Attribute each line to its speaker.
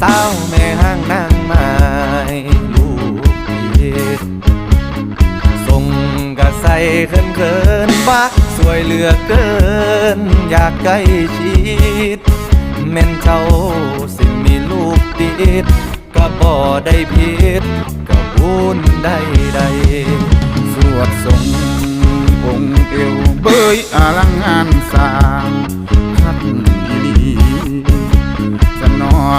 Speaker 1: สาแม่ห้างนางไม้ลูกเดีส่งกะใส่เขินเขินๆบักสวยเหลือเกิน อยากใกล้ชิดแม่นเจ้าสิมีลูกติดก็บ่ได้ผิดก็บุญได้ใด
Speaker 2: สวดทรงองค์เอวเบยอลังงานสา